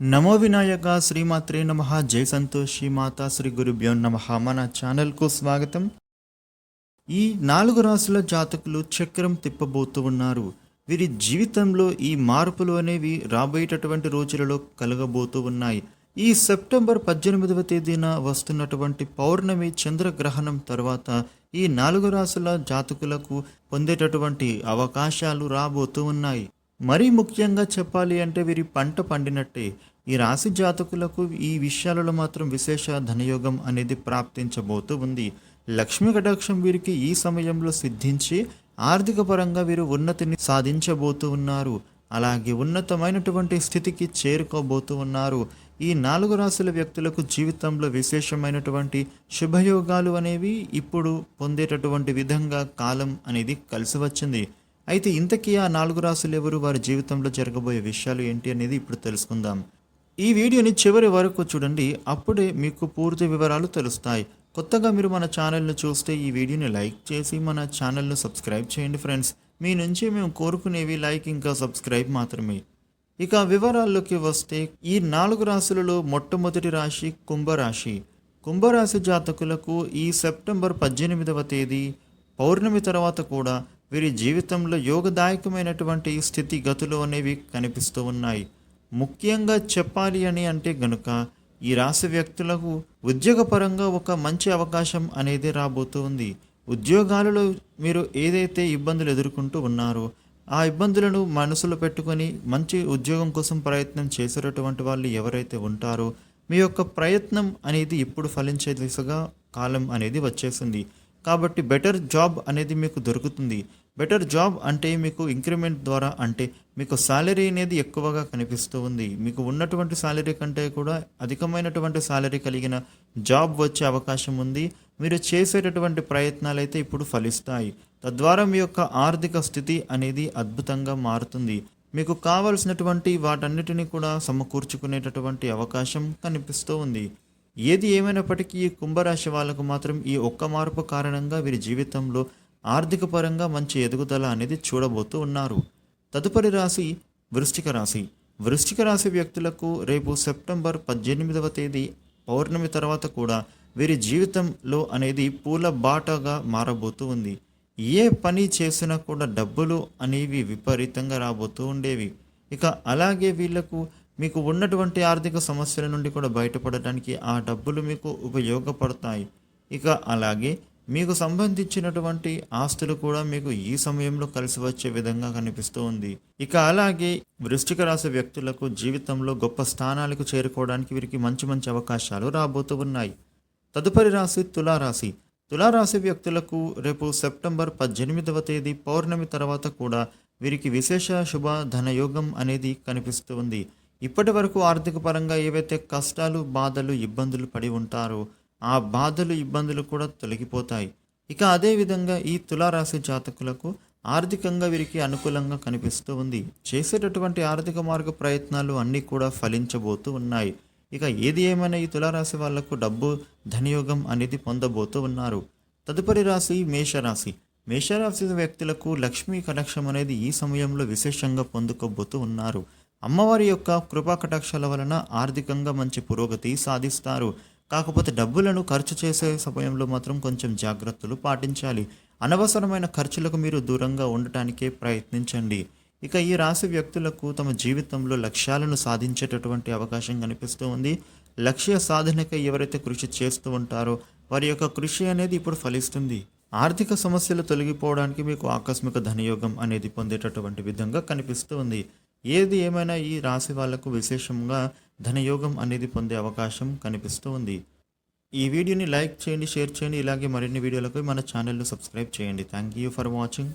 నమో వినాయక శ్రీమాత్రే నమ జై సంతోషి మాతా శ్రీ గురుభ్యో నమ. మన ఛానల్కు స్వాగతం. ఈ నాలుగు రాసుల జాతకులు చక్రం తిప్పబోతూ ఉన్నారు. వీరి జీవితంలో ఈ మార్పులు అనేవి రాబోయేటటువంటి రోజులలో కలగబోతూ ఉన్నాయి. ఈ సెప్టెంబర్ పద్దెనిమిదవ తేదీన వస్తున్నటువంటి పౌర్ణమి చంద్రగ్రహణం తర్వాత ఈ నాలుగు రాసుల జాతకులకు పొందేటటువంటి అవకాశాలు రాబోతూ ఉన్నాయి. మరీ ముఖ్యంగా చెప్పాలి అంటే వీరి పంట పండినట్టే. ఈ రాశి జాతకులకు ఈ విషయాలలో మాత్రం విశేష ధనయోగం అనేది ప్రాప్తించబోతూ ఉంది. లక్ష్మీ కటాక్షం వీరికి ఈ సమయంలో సిద్ధించి ఆర్థిక పరంగా వీరు ఉన్నతిని సాధించబోతూ ఉన్నారు. అలాగే ఉన్నతమైనటువంటి స్థితికి చేరుకోబోతూ ఉన్నారు. ఈ నాలుగు రాశుల వ్యక్తులకు జీవితంలో విశేషమైనటువంటి శుభయోగాలు అనేవి ఇప్పుడు పొందేటటువంటి విధంగా కాలం అనేది కలిసి వచ్చింది. అయితే ఇంతకీ ఆ నాలుగు రాశులు ఎవరు? వారి జీవితంలో జరగబోయే విషయాలు ఏంటి అనేది ఇప్పుడు తెలుసుకుందాం. ఈ వీడియోని చివరి వరకు చూడండి అప్పుడే మీకు పూర్తి వివరాలు తెలుస్తాయి. కొత్తగా మీరు మన ఛానల్ను చూస్తే ఈ వీడియోని లైక్ చేసి మన ఛానల్ను సబ్స్క్రైబ్ చేయండి ఫ్రెండ్స్. మీ నుంచి మేము కోరుకునేవి లైక్ ఇంకా సబ్స్క్రైబ్ మాత్రమే. ఇక వివరాల్లోకి వస్తే ఈ నాలుగు రాశులలో మొట్టమొదటి రాశి కుంభరాశి. కుంభరాశి జాతకులకు ఈ సెప్టెంబర్ పద్దెనిమిదవ తేదీ పౌర్ణమి తర్వాత కూడా వీరి జీవితంలో యోగదాయకమైనటువంటి స్థితిగతులు అనేవి కనిపిస్తూ ఉన్నాయి. ముఖ్యంగా చెప్పాలి అని అంటే గనుక ఈ రాశి వ్యక్తులకు ఉద్యోగపరంగా ఒక మంచి అవకాశం అనేది రాబోతుంది ఉద్యోగాలలో మీరు ఏదైతే ఇబ్బందులు ఎదుర్కొంటూ ఉన్నారో ఆ ఇబ్బందులను మనసులో పెట్టుకొని మంచి ఉద్యోగం కోసం ప్రయత్నం చేసేటటువంటి వాళ్ళు ఎవరైతే ఉంటారో మీ యొక్క ప్రయత్నం అనేది ఇప్పుడు ఫలించే దిశగా కాలం అనేది వచ్చేసింది. కాబట్టి బెటర్ జాబ్ అనేది మీకు దొరుకుతుంది. బెటర్ జాబ్ అంటే మీకు ఇంక్రిమెంట్ ద్వారా అంటే మీకు శాలరీ అనేది ఎక్కువగా కనిపిస్తూ ఉంది. మీకు ఉన్నటువంటి శాలరీ కంటే కూడా అధికమైనటువంటి శాలరీ కలిగిన జాబ్ వచ్చే అవకాశం ఉంది. మీరు చేసేటటువంటి ప్రయత్నాలు అయితే ఇప్పుడు ఫలిస్తాయి. తద్వారా మీ యొక్క ఆర్థిక స్థితి అనేది అద్భుతంగా మారుతుంది. మీకు కావలసినటువంటి వాటన్నిటిని కూడా సమకూర్చుకునేటటువంటి అవకాశం కనిపిస్తూ ఉంది. ఏది ఏమైనప్పటికీ ఈ కుంభరాశి వాళ్ళకు మాత్రం ఈ ఒక్క మార్పు కారణంగా వీరి జీవితంలో ఆర్థిక పరంగా మంచి ఎదుగుదల అనేది చూడబోతూ ఉన్నారు. తదుపరి రాశి వృశ్చిక రాశి. వృశ్చిక రాశి వ్యక్తులకు రేపు సెప్టెంబర్ పద్దెనిమిదవ తేదీ పౌర్ణమి తర్వాత కూడా వీరి జీవితంలో అనేది పూల బాటగా మారబోతూ ఉంది. ఏ పని చేసినా కూడా డబ్బులు అనేవి విపరీతంగా రాబోతూ ఉండేవి. ఇక అలాగే వీళ్ళకు మీకు ఉన్నటువంటి ఆర్థిక సమస్యల నుండి కూడా బయటపడటానికి ఆ డబ్బులు మీకు ఉపయోగపడతాయి. ఇక అలాగే మీకు సంబంధించినటువంటి ఆస్తులు కూడా మీకు ఈ సమయంలో కలిసి వచ్చే విధంగా కనిపిస్తూ ఉంది. ఇక అలాగే వృష్టిక రాశి వ్యక్తులకు జీవితంలో గొప్ప స్థానాలకు చేరుకోవడానికి వీరికి మంచి మంచి అవకాశాలు రాబోతూ ఉన్నాయి. తదుపరి రాశి తులారాశి. తులారాశి వ్యక్తులకు రేపు సెప్టెంబర్ పద్దెనిమిదవ తేదీ పౌర్ణమి తర్వాత కూడా వీరికి విశేష శుభ ధనయోగం అనేది కనిపిస్తూ ఉంది. ఇప్పటి వరకు ఆర్థిక పరంగా ఏవైతే కష్టాలు బాధలు ఇబ్బందులు పడి ఉంటారో ఆ బాధలు ఇబ్బందులు కూడా తొలగిపోతాయి. ఇక అదేవిధంగా ఈ తులారాశి జాతకులకు ఆర్థికంగా వీరికి అనుకూలంగా కనిపిస్తూ ఉంది. చేసేటటువంటి ఆర్థిక మార్గ ప్రయత్నాలు అన్నీ కూడా ఫలించబోతూ ఉన్నాయి. ఇక ఏది ఏమైనా ఈ తులారాశి వాళ్ళకు డబ్బు ధనయోగం అనేది పొందబోతూ ఉన్నారు. తదుపరి రాశి మేషరాశి. మేషరాశి వ్యక్తులకు లక్ష్మీ కటాక్షం అనేది ఈ సమయంలో విశేషంగా పొందుకోబోతూ ఉన్నారు. అమ్మవారి యొక్క కృపా కటాక్షాల వలన ఆర్థికంగా మంచి పురోగతి సాధిస్తారు. కాకపోతే డబ్బులను ఖర్చు చేసే సమయంలో మాత్రం కొంచెం జాగ్రత్తలు పాటించాలి. అనవసరమైన ఖర్చులకు మీరు దూరంగా ఉండటానికే ప్రయత్నించండి. ఇక ఈ రాశి వ్యక్తులకు తమ జీవితంలో లక్ష్యాలను సాధించేటటువంటి అవకాశం కనిపిస్తూ ఉంది. లక్ష్య సాధనకై ఎవరైతే కృషి చేస్తూ ఉంటారో వారి యొక్క కృషి అనేది ఇప్పుడు ఫలిస్తుంది. ఆర్థిక సమస్యలు తొలగిపోవడానికి మీకు ఆకస్మిక ధనయోగం అనేది పొందేటటువంటి విధంగా కనిపిస్తూ ఉంది. ఏది ఏమైనా ఈ రాశి వాళ్ళకు విశేషంగా ధనయోగం అనేది పొందే అవకాశం కనిపిస్తూ ఉంది. ఈ వీడియోని లైక్ చేయండి షేర్ చేయండి. ఇలాగే మరిన్ని వీడియోలకు మన ఛానల్ను సబ్స్క్రైబ్ చేయండి. Thank you for watching.